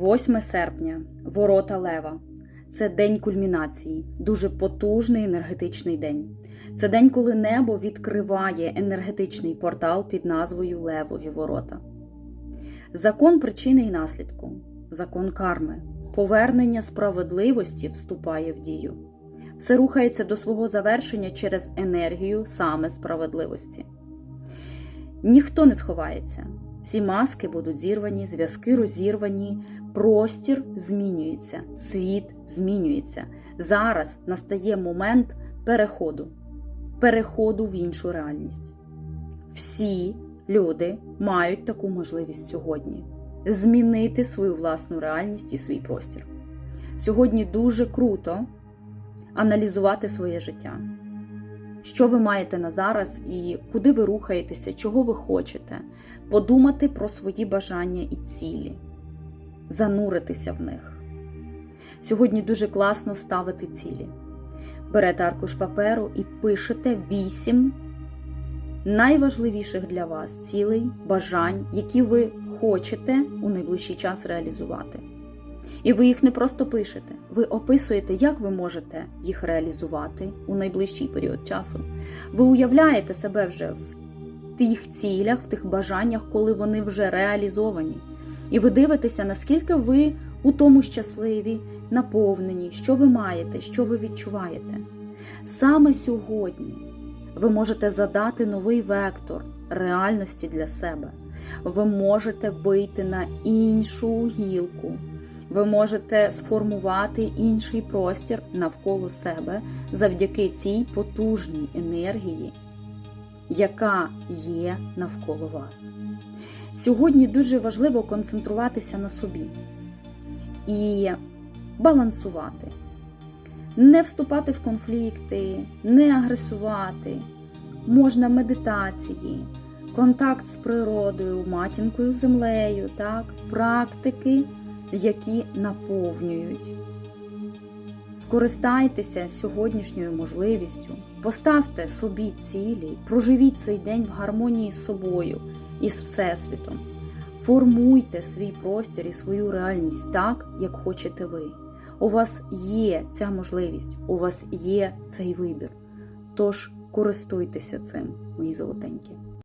8 серпня, ворота Лева. Це день кульмінації, дуже потужний енергетичний день. Це день, коли небо відкриває енергетичний портал під назвою Левові ворота. Закон причини і наслідку, закон карми, повернення справедливості вступає в дію. Все рухається до свого завершення через енергію саме справедливості. Ніхто не сховається. Всі маски будуть зірвані, зв'язки розірвані, простір змінюється, світ змінюється. Зараз настає момент переходу, переходу в іншу реальність. Всі люди мають таку можливість сьогодні змінити свою власну реальність і свій простір. Сьогодні дуже круто аналізувати своє життя. Що ви маєте на зараз і куди ви рухаєтеся, чого ви хочете, подумати про свої бажання і цілі, зануритися в них. Сьогодні дуже класно ставити цілі. Берете аркуш паперу і пишете вісім найважливіших для вас цілей, бажань, які ви хочете у найближчий час реалізувати. І ви їх не просто пишете, ви описуєте, як ви можете їх реалізувати у найближчий період часу. Ви уявляєте себе вже в тих цілях, в тих бажаннях, коли вони вже реалізовані. І ви дивитеся, наскільки ви у тому щасливі, наповнені, що ви маєте, що ви відчуваєте. Саме сьогодні ви можете задати новий вектор реальності для себе. Ви можете вийти на іншу гілку. Ви можете сформувати інший простір навколо себе завдяки цій потужній енергії, яка є навколо вас. Сьогодні дуже важливо концентруватися на собі і балансувати, не вступати в конфлікти, не агресувати, можна медитації, контакт з природою, матінкою, землею, так, практики які наповнюють. Скористайтеся сьогоднішньою можливістю, поставте собі цілі, проживіть цей день в гармонії з собою і з Всесвітом. Формуйте свій простір і свою реальність так, як хочете ви. У вас є ця можливість, у вас є цей вибір. Тож користуйтеся цим, мої золотенькі.